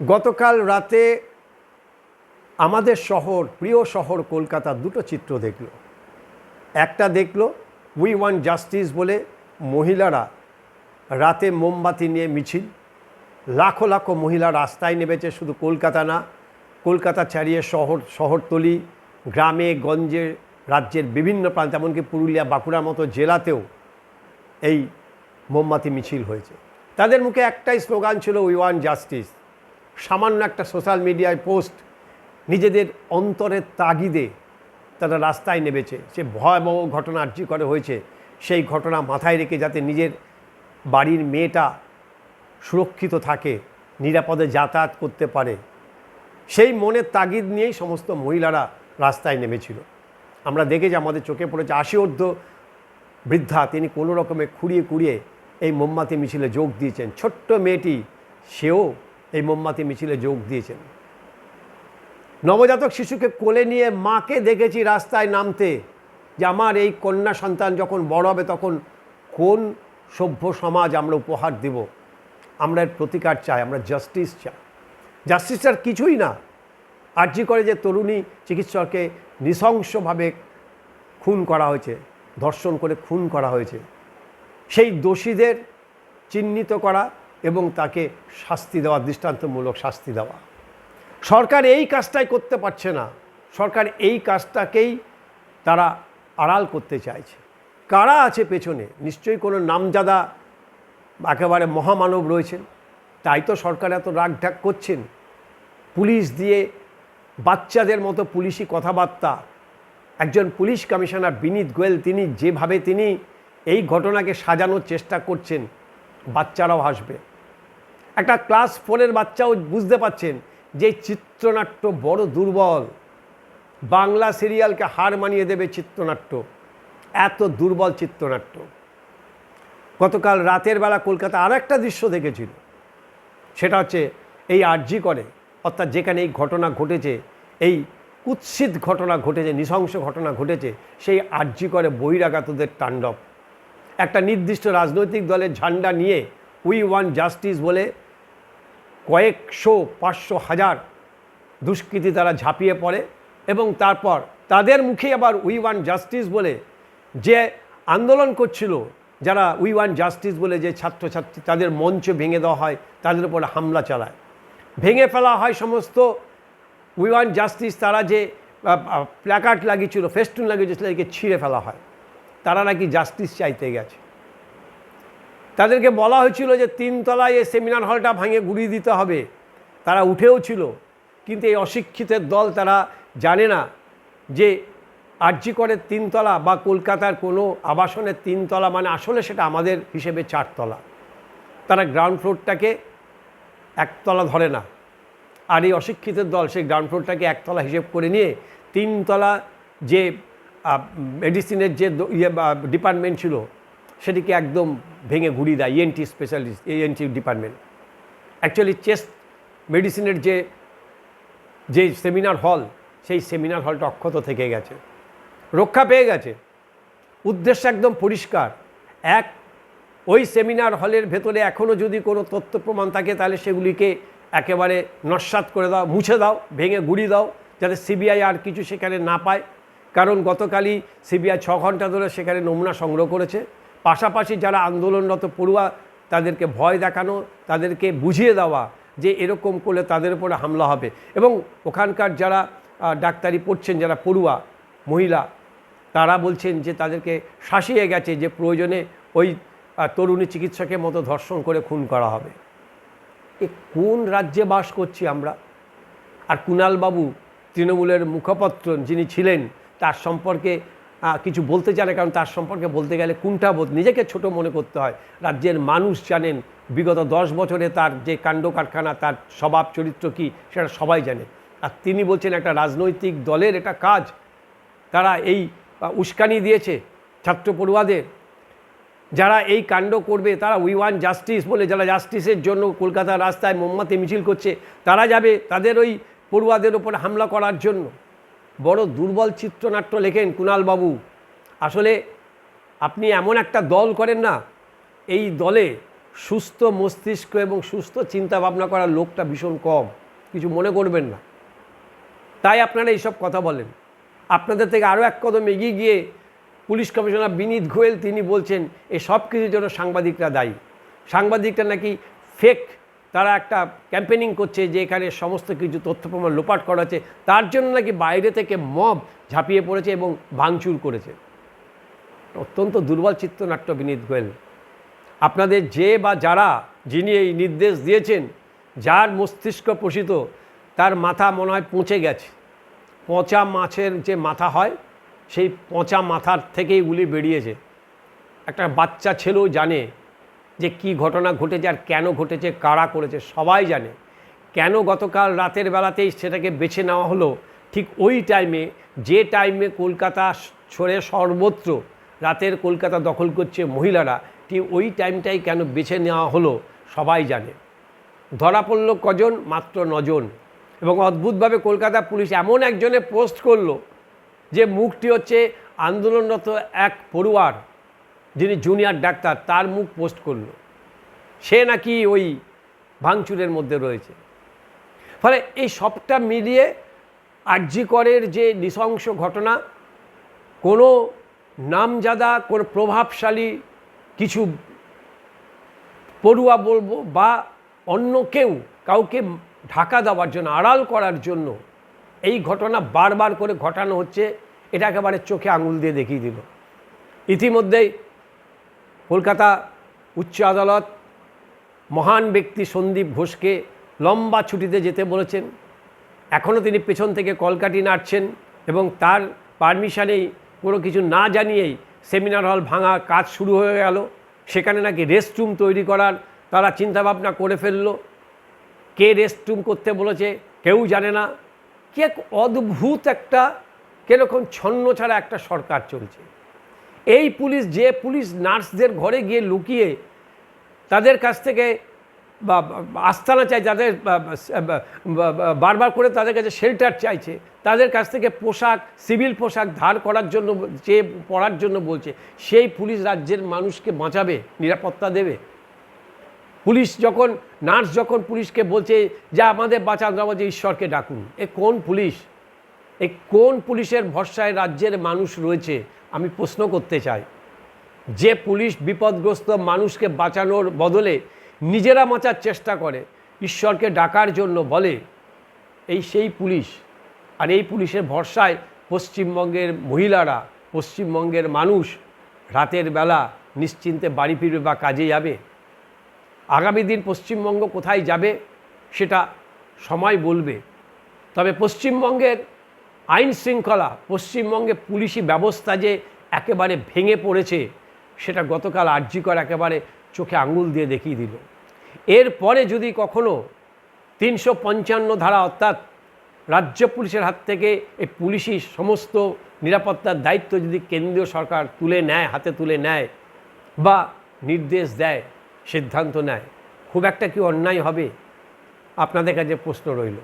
গতকাল রাতে আমাদের শহর, প্রিয় শহর কলকাতা দুটো চিত্র দেখল। একটা দেখল উই ওয়ান জাস্টিস বলে মহিলারা রাতে মোমবাতি নিয়ে মিছিল। লাখো লাখো মহিলা রাস্তায় নেমেছে, শুধু কলকাতা না, কলকাতা ছাড়িয়ে শহর, শহরতলি, গ্রামে, গঞ্জে, রাজ্যের বিভিন্ন প্রান্তে, এমনকি পুরুলিয়া, বাঁকুড়ার মতো জেলাতেও এই মোমবাতি মিছিল হয়েছে। তাদের মুখে একটাই স্লোগান ছিল উই ওয়ান জাস্টিস সামান্য একটা সোশ্যাল মিডিয়ায় পোস্ট নিজেদের অন্তরের তাগিদে তারা রাস্তায় নেমেছে। সে ভয়াবহ ঘটনা আর্জি করে হয়েছে। সেই ঘটনা মাথায় রেখে যাতে নিজের বাড়ির মেয়েটা সুরক্ষিত থাকে, নিরাপদে যাতায়াত করতে পারে, সেই মনের তাগিদ নিয়েই সমস্ত মহিলারা রাস্তায় নেমেছিল। আমরা দেখেছি আমাদের চোখে পড়েছে আশি অর্ধ বৃদ্ধা, তিনি কোনো রকমে খুঁড়িয়ে খুঁড়িয়ে এই মোমবাতি মিছিলে যোগ দিয়েছেন। ছোট্ট মেয়েটি, সেও এই মোমবাতি মিছিলে যোগ দিয়েছেন। নবজাতক শিশুকে কোলে নিয়ে মাকে দেখেছি রাস্তায় নামতে, যে আমার এই কন্যা সন্তান যখন বড় হবে তখন কোন সভ্য সমাজ আমরা উপহার দেব? আমরা এর প্রতিকার চাই, আমরা জাস্টিস চাই। জাস্টিসটার কিছুই না। আর্জি করে যে তরুণী চিকিৎসককে নৃশংসভাবে খুন করা হয়েছে, ধর্ষণ করে খুন করা হয়েছে। সেই দোষীদের চিহ্নিত করা এবং তাকে শাস্তি দেওয়া, দৃষ্টান্তমূলক শাস্তি দেওয়া। সরকার এই কাজটাই করতে পারছে না। সরকার এই কাজটাকেই তারা আড়াল করতে চাইছে। কারা আছে পেছনে? নিশ্চয়ই কোনো নামজাদা একেবারে মহামানব রয়েছেন। তাই তো সরকার এত রাগঢাক করছেন। পুলিশ দিয়ে বাচ্চাদের মতো পুলিশি কথাবার্তা। একজন পুলিশ কমিশনার বিনীত গোয়েল, তিনি যেভাবে তিনি এই ঘটনাকে সাজানোর চেষ্টা করছেন, বাচ্চারাও হাসবে। একটা ক্লাস ফোরের বাচ্চাও বুঝতে পাচ্ছেন যে চিত্রনাট্য বড় দুর্বল। বাংলা সিরিয়ালকে হার মানিয়ে দেবে চিত্রনাট্য। এত দুর্বল চিত্রনাট্য। গতকাল রাতের বেলা কলকাতা আর একটা দৃশ্য দেখেছিল। সেটা হচ্ছে এই আর্জি করে, অর্থাৎ যেখানে এই ঘটনা ঘটেছে, এই কুৎসিত ঘটনা ঘটেছে, নৃশংস ঘটনা ঘটেছে, সেই আর্জি করে বহিরাগতদের তাণ্ডব। একটা নির্দিষ্ট রাজনৈতিক দলের ঝান্ডা নিয়ে উই ওয়ান জাস্টিস বলে কয়েকশো, পাঁচশো, হাজার দুষ্কৃতী তারা ঝাঁপিয়ে পড়ে এবং তারপর তাদের মুখে আবার উই ওয়ান জাস্টিস বলে যে আন্দোলন করছিল, যারা উই ওয়ান জাস্টিস বলে যে ছাত্রছাত্রী, তাদের মঞ্চ ভেঙে দেওয়া হয়, তাদের উপর হামলা চালায়। ভেঙে ফেলা হয় সমস্ত উই ওয়ান জাস্টিস তারা যে প্ল্যাকার্ড লাগিয়েছিল ফেস্টুন লাগিয়েছিল, তাদেরকে ছিঁড়ে ফেলা হয়। তারা নাকি জাস্টিস চাইতে গেছে। তাদেরকে বলা হয়েছিল যে তিনতলায় এই সেমিনার হলটা ভাঙে গুড়িয়ে দিতে হবে। তারা উঠেও ছিল, কিন্তু এই অশিক্ষিতের দল তারা জানে না যে আর্জি করে তিনতলা বা কলকাতার কোনো আবাসনের তিনতলা মানে আসলে সেটা আমাদের হিসেবে চারতলা। তারা গ্রাউন্ড ফ্লোরটাকে একতলা ধরে না। আর এই অশিক্ষিতের দল সেই গ্রাউন্ড ফ্লোরটাকে একতলা হিসেব করে নিয়ে তিনতলা যে মেডিসিনের যে ইয়ে ডিপার্টমেন্ট ছিল সেটিকে একদম ভেঙে ঘুরিয়ে দেয় ENT specialist ENT department actually chest মেডিসিনের যে যে সেমিনার হল সেই সেমিনার হলটা অক্ষত থেকে গেছে। রক্ষা পেয়ে গেছে। উদ্দেশ্য একদম পরিষ্কার। এক, ওই সেমিনার হলের ভেতরে এখনও যদি কোনো তথ্য প্রমাণ থাকে, তাহলে সেগুলিকে একেবারে নস্বাত করে দাও, মুছে দাও, ভেঙে গুড়ি দাও, যাতে সিবিআই আর কিছু সেখানে না পায়। কারণ গতকালই সিবিআই ছ ঘণ্টা ধরে সেখানে নমুনা সংগ্রহ করেছে। পাশাপাশি যারা আন্দোলনরত পড়ুয়া, তাদেরকে ভয় দেখানো, তাদেরকে বুঝিয়ে দেওয়া যে এরকম করলে তাদের উপরে হামলা হবে। এবং ওখানকার যারা ডাক্তারি পড়ছেন, যারা পড়ুয়া, মহিলা, তারা বলছেন যে তাদেরকে শাসিয়ে গেছে যে প্রয়োজনে ওই তরুণী চিকিৎসকের মতো ধর্ষণ করে খুন করা হবে। এ কোন রাজ্যে বাস করছি আমরা? আর কুণালবাবু, তৃণমূলের মুখপত্র যিনি ছিলেন, তার সম্পর্কে কিছু বলতে চান না, কারণ তার সম্পর্কে বলতে গেলে কুণ্ঠাবোধ নিজেকে ছোট মনে করতে হয়। রাজ্যের মানুষ জানেন বিগত দশ বছরে তার যে কাণ্ড কারখানা তার স্বভাব চরিত্র কী সেটা সবাই জানে। আর তিনি বলছেন একটা রাজনৈতিক দলের এটা কাজ তারা এই উস্কানি দিয়েছে ছাত্র পড়ুয়াদের। যারা এই কাণ্ড করবে তারা উই ওয়ান জাস্টিস বলে যারা জাস্টিসের জন্য কলকাতার রাস্তায় মোমবাতি মিছিল করছে তারা যাবে তাদের ওই পড়ুয়াদের ওপর হামলা করার জন্য। বড় দুর্বল চিত্রনাট্য লেখেন কুণালবাবু। আসলে আপনি এমন একটা দল করেন না, এই দলে সুস্থ মস্তিষ্ক এবং সুস্থ চিন্তা ভাবনা করার লোকটা ভীষণ কম, কিছু মনে করবেন না। তাই আপনারা এইসব কথা বলেন। আপনাদের থেকে আরও এক কদম এগিয়ে গিয়ে পুলিশ কমিশনার বিনীত গোয়েল তিনি বলছেন এই সব কিছুর জন্য সাংবাদিকরা দায়ী। সাংবাদিকরা নাকি ফেক তারা একটা ক্যাম্পেনিং করছে যে এখানে সমস্ত কিছু তথ্য প্রমাণ লোপাট করা হচ্ছে, তার জন্য নাকি বাইরে থেকে মব ঝাঁপিয়ে পড়েছে এবং ভাঙচুর করেছে। অত্যন্ত দুর্বল চিত্রনাট্য বিনীত গোয়েল। আপনাদের যে বা যারা যিনি এই নির্দেশ দিয়েছেন, যার মস্তিষ্ক পোষিত, তার মাথা মনে হয় পচে গেছে। পচা মাছের যে মাথা হয়, সেই পচা মাথার থেকেই গুলি বেরিয়েছে। একটা বাচ্চা ছেলেও জানে যে কি ঘটনা ঘটেছে আর কেন ঘটেছে, কারা করেছে, সবাই জানে। কেন গতকাল রাতের বেলাতেই সেটাকে বেছে নেওয়া হলো? ঠিক ওই টাইমে যে টাইমে কলকাতা ছড়ে সর্বত্র রাতের কলকাতা দখল করছে মহিলারা, ঠিক ওই টাইমটাই কেন বেছে নেওয়া হলো, সবাই জানে। ধরা পড়ল কজন? মাত্র নজন। এবং অদ্ভুতভাবে কলকাতা পুলিশ এমন একজনে পোস্ট করল যে, মুখটি হচ্ছে আন্দোলনরত এক পড়ুয়ার। যিনি জুনিয়র ডাক্তার, তার মুখ পোস্ট করল। সে নাকি ওই ভাঙচুরের মধ্যে রয়েছে। ফলে এই সবটা মিলিয়ে আর্যিকরের যে নৃশংস ঘটনা, কোনো নামজাদা, কোনো প্রভাবশালী কিছু পড়ুয়া বলব বা অন্য কেউ কাউকে ঢাকা দেওয়ার জন্য, আড়াল করার জন্য এই ঘটনা বারবার করে ঘটানো হচ্ছে, এটা একেবারে চোখে আঙুল দিয়ে দেখিয়ে দিল। ইতিমধ্যেই কলকাতা উচ্চ আদালত মহান ব্যক্তি সন্দীপ ঘোষকে লম্বা ছুটিতে যেতে বলেছেন। এখনও তিনি পেছন থেকে কলকাটি নাড়ছেন এবং তার পারমিশনেই কোনো কিছু না জানিয়েই সেমিনার হল ভাঙার কাজ শুরু হয়ে গেল। সেখানে নাকি রেস্টরুম তৈরি করার তারা চিন্তাভাবনা করে ফেলল। কে রেস্টরুম করতে বলেছে কেউ জানে না। কি এক অদ্ভুত একটা, কীরকম ছন্ন ছাড়া একটা সরকার চলছে। এই পুলিশ, যে পুলিশ নার্সদের ঘরে গিয়ে লুকিয়ে তাদের কাছ থেকে বা আস্থানা চাই যাদের বারবার করে তাদের কাছে শেল্টার চাইছে, তাদের কাছ থেকে পোশাক, সিভিল পোশাক ধার করার জন্য, যে পড়ার জন্য বলছে, সেই পুলিশ রাজ্যের মানুষকে বাঁচাবে, নিরাপত্তা দেবে। পুলিশ যখন, নার্স যখন পুলিশকে বলছে, যে আমাদের বাঁচান যে ঈশ্বরকে ডাকুন। এ কোন পুলিশ? এ কোন পুলিশের ভরসায় রাজ্যের মানুষ রয়েছে, আমি প্রশ্ন করতে চাই। যে পুলিশ বিপদগ্রস্ত মানুষকে বাঁচানোর বদলে নিজেরা বাঁচার চেষ্টা করে, ঈশ্বরকে ডাকার জন্য বলে, এই সেই পুলিশ। আর এই পুলিশের ভরসায় পশ্চিমবঙ্গের মহিলারা, পশ্চিমবঙ্গের মানুষ রাতের বেলা নিশ্চিন্তে বাড়ি ফিরবে বা কাজে যাবে। আগামী দিন পশ্চিমবঙ্গ কোথায় যাবে, সেটা সময় বলবে। তবে পশ্চিমবঙ্গের আইন শৃঙ্খলা, পশ্চিমবঙ্গে পুলিশি ব্যবস্থা যে একেবারে ভেঙে পড়েছে, সেটা গতকাল আর্যিকর একেবারে চোখে আঙুল দিয়ে দেখিয়ে দিল। এরপরে যদি কখনো তিনশো পঞ্চান্ন ধারা অর্থাৎ রাজ্য পুলিশের হাত থেকে এই পুলিশি সমস্ত নিরাপত্তার দায়িত্ব যদি কেন্দ্রীয় সরকার তুলে নেয়, হাতে তুলে নেয় বা নির্দেশ দেয়, সিদ্ধান্ত নেয়, খুব একটা কি অন্যায় হবে? আপনাদের কাছে প্রশ্ন রইল।